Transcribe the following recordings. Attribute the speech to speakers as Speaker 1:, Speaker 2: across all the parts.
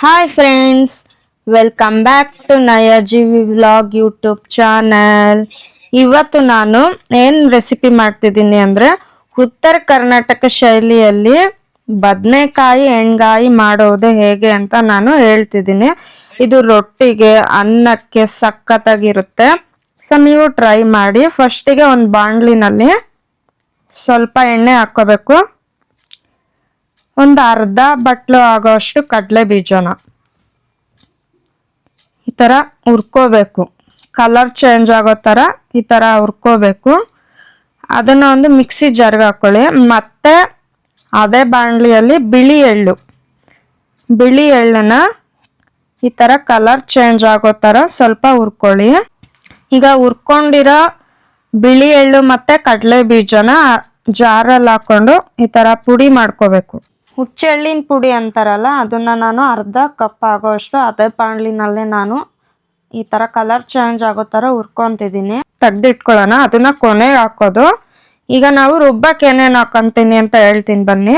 Speaker 1: Hi friends welcome back to Nayaji vlog YouTube channel ಇವತ್ತು ನಾನು ಏನು ರೆಸಿಪಿ ಮಾಡ್ತಿದ್ದೀನಿ ಅಂದರೆ ಉತ್ತರ ಕರ್ನಾಟಕ ಶೈಲಿಯಲ್ಲಿ ಬದನೆಕಾಯಿ, ಎಣ್ಗಾಯಿ ಮಾಡೋದು ಹೇಗೆ ಅಂತ ನಾನು ಹೇಳ್ತಿದ್ದೀನಿ. ಇದು ರೊಟ್ಟಿಗೆ, ಅನ್ನಕ್ಕೆ ಸಖತ್ತಾಗಿರುತ್ತೆ. ಸೊ ನೀವು ಟ್ರೈ ಮಾಡಿ. ಫಸ್ಟಿಗೆ ಒಂದು ಬಾಣಲಿನಲ್ಲಿ ಸ್ವಲ್ಪ ಎಣ್ಣೆ ಹಾಕ್ಕೋಬೇಕು. ಒಂದು ಅರ್ಧ ಬಟ್ಲು ಆಗೋಷ್ಟು ಕಡಲೆ ಬೀಜನ. ಈ ಥರ ಹುರ್ಕೋಬೇಕು. ಕಲರ್ ಚೇಂಜ್ ಆಗೋ ಥರ ಈ ಥರ ಹುರ್ಕೋಬೇಕು. ಅದನ್ನು ಒಂದು ಮಿಕ್ಸಿ ಜಾರ್ಗೆ ಹಾಕ್ಕೊಳ್ಳಿ ಮತ್ತು ಅದೇ ಬಾಣಲಿಯಲ್ಲಿ ಬಿಳಿ ಎಳ್ಳು. ಬಿಳಿ ಎಳ್ಳನ್ನ ಈ ಥರ ಕಲರ್ ಚೇಂಜ್ ಆಗೋ ಥರ ಸ್ವಲ್ಪ ಹುರ್ಕೊಳ್ಳಿ. ಈಗ ಹುರ್ಕೊಂಡಿರೋ ಬಿಳಿ ಎಳ್ಳು ಮತ್ತು ಕಡಲೆ ಬೀಜನ ಜಾರಲ್ಲಿ ಹಾಕ್ಕೊಂಡು ಈ ಥರ ಪುಡಿ ಮಾಡ್ಕೋಬೇಕು. ಹುಚ್ಚೆಳ್ಳಿನ ಪುಡಿ ಅಂತಾರಲ್ಲ, ಅದನ್ನು ನಾನು ಅರ್ಧ ಕಪ್ ಆಗೋಷ್ಟು ಅದೇ ಪಾಂಡ್ಲಿನಲ್ಲೇ ನಾನು ಈ ಥರ ಕಲರ್ ಚೇಂಜ್ ಆಗೋ ಥರ ಹುರ್ಕೊತಿದ್ದೀನಿ. ತೆಗ್ದಿಟ್ಕೊಳ್ಳೋಣ, ಅದನ್ನು ಕೊನೆಗೆ ಹಾಕೋದು. ಈಗ ನಾವು ರುಬ್ಬಕ್ಕೆ ಏನೇನು ಹಾಕೊತೀನಿ ಅಂತ ಹೇಳ್ತೀನಿ ಬನ್ನಿ.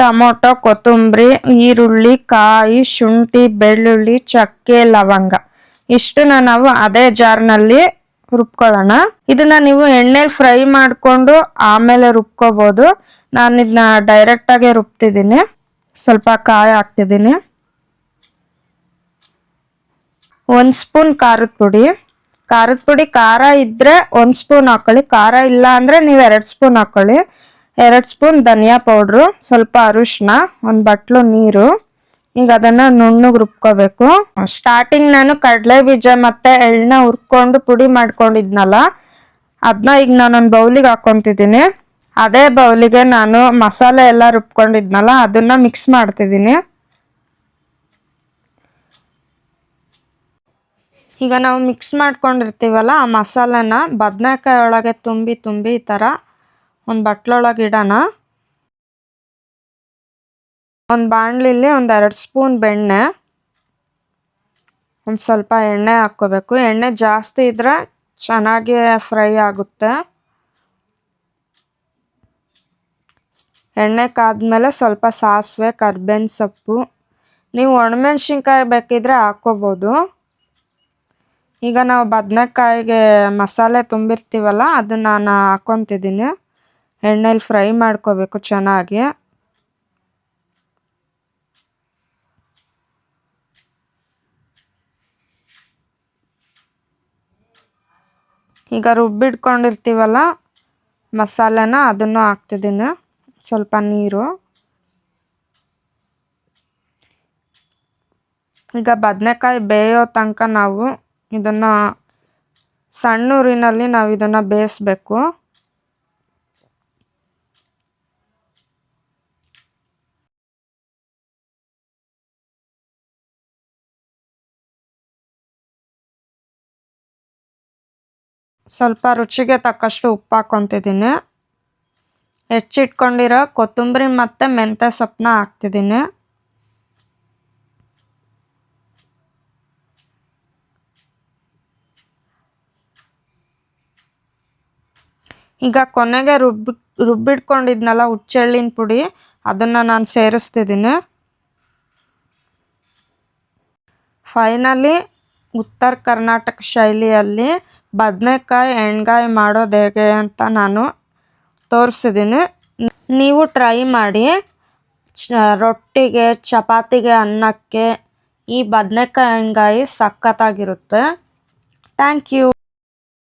Speaker 1: ಟೊಮೊಟೊ, ಕೊತ್ತಂಬರಿ, ಈರುಳ್ಳಿ, ಕಾಯಿ, ಶುಂಠಿ, ಬೆಳ್ಳುಳ್ಳಿ, ಚಕ್ಕೆ, ಲವಂಗ. ಇಷ್ಟನ್ನ ನಾವು ಅದೇ ಜಾರ್ನಲ್ಲಿ ರುಬ್ಕೊಳ್ಳೋಣ. ಇದನ್ನ ನೀವು ಎಣ್ಣೆಲಿ ಫ್ರೈ ಮಾಡಿಕೊಂಡು ಆಮೇಲೆ ರುಬ್ಕೋಬಹುದು ನಾನು ಇದನ್ನ ಡೈರೆಕ್ಟಾಗೆ ರುಬ್ತಿದ್ದೀನಿ. ಸ್ವಲ್ಪ ಕಾಯಿ ಹಾಕ್ತಿದ್ದೀನಿ. ಒಂದು ಸ್ಪೂನ್ ಖಾರದ ಪುಡಿ. ಖಾರದ ಪುಡಿ ಖಾರ ಇದ್ದರೆ ಒಂದು ಸ್ಪೂನ್ ಹಾಕೊಳ್ಳಿ. ಖಾರ ಇಲ್ಲ ಅಂದರೆ ನೀವು ಎರಡು ಸ್ಪೂನ್ ಹಾಕೊಳ್ಳಿ. ಎರಡು ಸ್ಪೂನ್ ಧನಿಯಾ ಪೌಡ್ರು, ಸ್ವಲ್ಪ ಅರಿಶಿನ, ಒಂದು ಬಟ್ಲು ನೀರು. ಈಗ ಅದನ್ನು ನುಣ್ಣಗೆ ರುಬ್ಕೋಬೇಕು. ಸ್ಟಾರ್ಟಿಂಗ್ ನಾನು ಕಡಲೆ ಬೀಜ ಮತ್ತು ಎಳ್ಳ ಹುರ್ಕೊಂಡು ಪುಡಿ ಮಾಡ್ಕೊಂಡಿದ್ನಲ್ಲ ಅದನ್ನ ಈಗ ನಾನೊಂದು ಬೌಲಿಗೆ ಹಾಕೊಂತಿದ್ದೀನಿ. ಅದೇ ಬೌಲಿಗೆ ನಾನು ಮಸಾಲೆ ಎಲ್ಲ ರುಬ್ಕೊಂಡಿದ್ನಲ್ಲ, ಅದನ್ನ ಮಿಕ್ಸ್ ಮಾಡ್ತಿದ್ದೀನಿ. ಈಗ ನಾವು ಮಿಕ್ಸ್ ಮಾಡ್ಕೊಂಡಿರ್ತೀವಲ್ಲ, ಆ ಮಸಾಲೆನ ಬದನೆಕಾಯಿ ಒಳಗೆ ತುಂಬಿ ತುಂಬಿ ಈ ಥರ ಒಂದು ಬಟ್ಲೊಳಗೆ ಇಡೋಣ. ಒಂದು ಬಾಣಲಿಲಿ ಒಂದು ಎರಡು ಸ್ಪೂನ್ ಬೆಣ್ಣೆ, ಒಂದು ಸ್ವಲ್ಪ ಎಣ್ಣೆ ಹಾಕ್ಕೋಬೇಕು. ಎಣ್ಣೆ ಜಾಸ್ತಿ ಇದ್ದರೆ ಚೆನ್ನಾಗಿ ಫ್ರೈ ಆಗುತ್ತೆ. ಎಣ್ಣೆ ಕಾದ್ಮೇಲೆ ಸ್ವಲ್ಪ ಸಾಸಿವೆ, ಕರ್ಬೇವಿನ ಸೊಪ್ಪು. ನೀವು ಒಣಮೆಣ್ಸಿನ್ಕಾಯಿ ಬೇಕಿದ್ರೆ ಹಾಕ್ಕೋಬೋದು. ಈಗ ನಾವು ಬದನೆಕಾಯಿಗೆ ಮಸಾಲೆ ತುಂಬಿರ್ತೀವಲ್ಲ, ಅದನ್ನು ನಾನು ಹಾಕ್ಕೊತಿದ್ದೀನಿ. ಎಣ್ಣೆಲಿ ಫ್ರೈ ಮಾಡ್ಕೋಬೇಕು ಚೆನ್ನಾಗಿ. ಈಗ ರುಬ್ಬಿಟ್ಕೊಂಡಿರ್ತೀವಲ್ಲ ಮಸಾಲೆನ, ಅದನ್ನು ಹಾಕ್ತಿದ್ದೀನಿ. ಸ್ವಲ್ಪ ನೀರು. ಈಗ ಬದನೆಕಾಯಿ ಬೇಯೋ ತನಕ ನಾವು ಇದನ್ನು ಸಣ್ಣ ಊರಿನಲ್ಲಿ ನಾವು ಇದನ್ನು ಬೇಯಿಸ್ಬೇಕು. ಸ್ವಲ್ಪ ರುಚಿಗೆ ತಕ್ಕಷ್ಟು ಉಪ್ಪು ಹಾಕ್ಕೊತಿದ್ದೀನಿ ಹೆಚ್ಚಿಟ್ಕೊಂಡಿರೋ ಕೊತ್ತಂಬರಿ ಮತ್ತು ಮೆಂತ್ಯ ಸೊಪ್ಪನ್ನ ಹಾಕ್ತಿದ್ದೀನಿ. ಈಗ ಕೊನೆಗೆ ರುಬ್ಬಿ, ರುಬ್ಬಿಟ್ಕೊಂಡಿದ್ನಲ್ಲ ಹುಚ್ಚೆಳ್ಳಿನ ಪುಡಿ, ಅದನ್ನು ನಾನು ಸೇರಿಸ್ತಿದ್ದೀನಿ. ಫೈನಲಿ ಉತ್ತರ ಕರ್ನಾಟಕ ಶೈಲಿಯಲ್ಲಿ ಬದನೆಕಾಯಿ, ಎಣ್ಗಾಯಿ ಮಾಡೋದು ಹೇಗೆ ಅಂತ ನಾನು ತೋರಿಸಿದ್ದೀನಿ ನೀವು ಟ್ರೈ ಮಾಡಿ ರೊಟ್ಟಿಗೆ ಚಪಾತಿಗೆ ಅನ್ನಕ್ಕೆ ಈ ಬದನೆಕಾಯಿ ಸಖತ್ತಾಗಿರುತ್ತೆ. Thank you